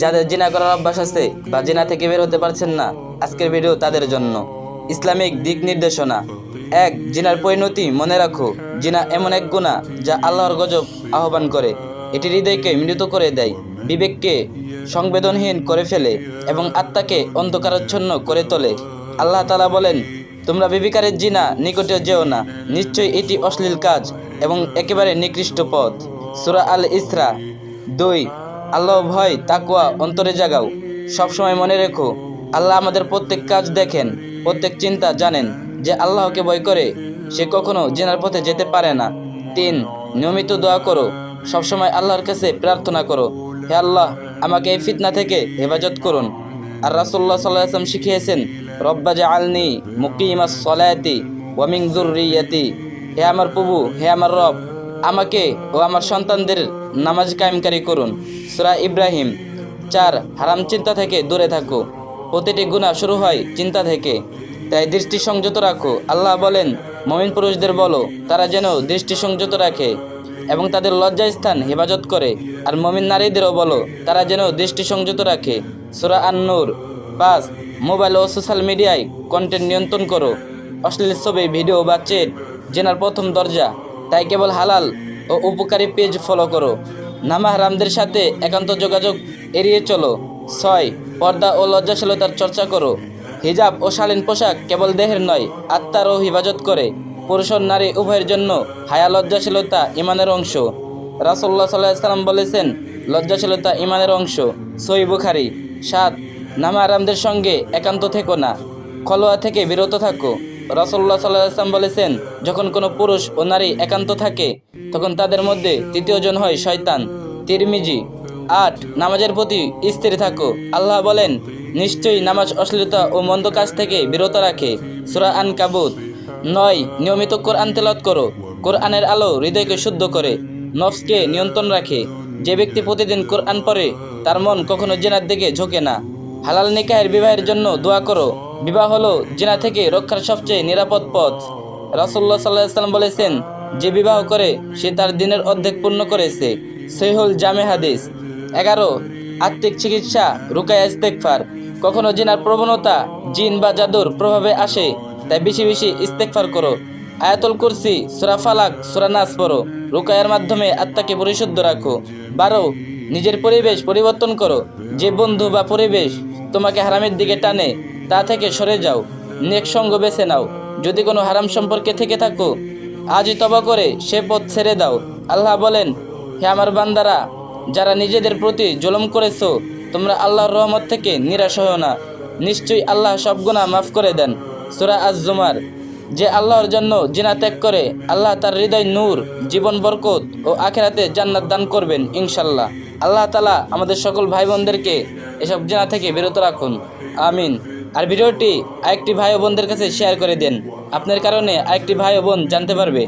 যাদের জিনা করার অভ্যাস আছে বা জিনা থেকে বের হতে পারছেন না, আজকের ভিডিও তাদের জন্য। ইসলামিক দিক নির্দেশনা। এক, জিনার পরিণতি মনে রাখো। জিনা এমন এক গুণা যা আল্লাহর গজব আহ্বান করে। এটি হৃদয়কে মৃত করে দেয়, বিবেককে সংবেদনহীন করে ফেলে এবং আত্মাকে অন্ধকারাচ্ছন্ন করে তোলে। আল্লাহ তালা বলেন, তোমরা বিবিকারের জিনা নিকটে যেও না। নিশ্চয়ই এটি অশ্লীল কাজ এবং একেবারে নিকৃষ্ট পথ। সুরা আল ইসরা দুই আল্লাহ, ভয় তাকুয়া অন্তরে জাগাও। সবসময় মনে রেখো, আল্লাহ আমাদের প্রত্যেক কাজ দেখেন, প্রত্যেক চিন্তা জানেন। যে আল্লাহকে ভয় করে, সে কখনো জেনার পথে যেতে পারে না। তিন, নিয়মিত দোয়া করো। সবসময় আল্লাহর কাছে প্রার্থনা করো। হে আল্লাহ, আমাকে এই ফিতনা থেকে হেফাজত করুন। আর রাসুল্লাহ সাল্লাহ আসলাম শিখিয়েছেন, রব্বা জা আলনি মুকিমা সলায়াতি ওয়ামিং জুরিয়াতি হে আমার প্রভু, হে আমার রব আমাকে ও আমার সন্তানদের নামাজ কায়েমকারী করুন। সুরা ইব্রাহিম চার, হারাম চিন্তা থেকে দূরে থাকো। প্রতিটি গুণা শুরু হয় চিন্তা থেকে। তাই দৃষ্টি সংযত রাখো। আল্লাহ বলেন, মমিন পুরুষদের বলো, তারা যেন দৃষ্টি সংযত রাখে এবং তাদের লজ্জাস্থান স্থান হেফাজত করে। আর মমিন নারীদেরও বলো, তারা যেন দৃষ্টি সংযত রাখে। সুরা আন্নুর পাঁচ, মোবাইল ও সোশ্যাল মিডিয়ায় কন্টেন্ট নিয়ন্ত্রণ করো। অশ্লীল ছবি, ভিডিও বা চেট জেনার প্রথম দরজা। তাই কেবল হালাল ও উপকারী পেজ ফলো করো। নামা হারামদের সাথে একান্ত যোগাযোগ এড়িয়ে চলো। ছয়, পর্দা ও লজ্জাশীলতার চর্চা করো। হিজাব ও শালীন পোশাক কেবল দেহের নয় আত্মারও হিফাজত করে। পুরুষ নারী উভয়ের জন্য হায়া লজ্জাশীলতা ইমানের অংশ। রাসল্লাহ সাল্লাহ সাল্লাম বলেছেন, লজ্জাশীলতা ইমানের অংশ। সই বুখারি। সাত নামা আরামদের সঙ্গে একান্ত থেকো না। খলোয়া থেকে বিরত থাকো। রসল্লাহ সাল্লাহ আসলাম বলেছেন, যখন কোনো পুরুষ ও নারী একান্ত থাকে, তখন তাদের মধ্যে তৃতীয় জন হয় শয়তান। তিরমিজি, আট, নামাজের প্রতি স্থির থাকো। আল্লাহ বলেন, নিশ্চয়ই নামাজ অশ্লীলতা ও মন্দ কাজ থেকে বিরত রাখে। সুরা আন কাবুত নয়, নিয়মিত কোরআন তেলাত করো। কোরআনের আলো হৃদয়কে শুদ্ধ করে, নফসকে নিয়ন্ত্রণ রাখে। যে ব্যক্তি প্রতিদিন কোরআন পড়ে, তার মন কখনো জেনার দিকে ঝোঁকে না। হালাল নিকাহের বিবাহের জন্য দোয়া করো। বিবাহ হলো জেনা থেকে রক্ষার সবচেয়ে নিরাপদ পথ। রাসুল্লাহ সাল্লাহ সাল্লাম বলেছেন, যে বিবাহ করে, সে তার দিনের অর্ধেক পূর্ণ করেছে। সহিহুল জামে হাদিস, এগারো, আত্মিক চিকিৎসা, রুকায়া ইস্তেকফার কখনো জিনার প্রবণতা, জিন বা জাদুর প্রভাবে আসে, তাই বেশি বেশি ইস্তেকফার করো। আয়াতুল কুরসি, সুরা ফালাক, সুরা নাস পড়ো। রুকায়ার মাধ্যমে আত্মাকে পরিশুদ্ধ রাখো। বারো, নিজের পরিবেশ পরিবর্তন করো। যে বন্ধু বা পরিবেশ তোমাকে হারামের দিকে টানে তা থেকে সরে যাও। নেক সঙ্গ বেছে নাও। যদি কোনো হারাম সম্পর্কে থেকে থাকো, আজই তবা করে সে পথ ছেড়ে দাও। আল্লাহ বলেন, হে আমার বান্দারা, যারা নিজেদের প্রতি জুলুম করেছ, তোমরা আল্লাহর রহমত থেকে নিরাশ হও না। নিশ্চয়ই আল্লাহ সব গুণা মাফ করে দেন। সুরা আজ জুমার যে আল্লাহর জন্য জিনা ত্যাগ করে, আল্লাহ তার হৃদয় নূর, জীবন বরকত ও আখেরাতে জান্নাত দান করবেন ইনশাল্লাহ আল্লাহ তালা আমাদের সকল ভাই বোনদেরকে এসব জিনা থেকে বিরত রাখুন। আমিন। আর ভিডিওটি আরেকটি ভাই বোনদের কাছে শেয়ার করে দেন। আপনার কারণে আরেকটি ভাই বোন জানতে পারবে।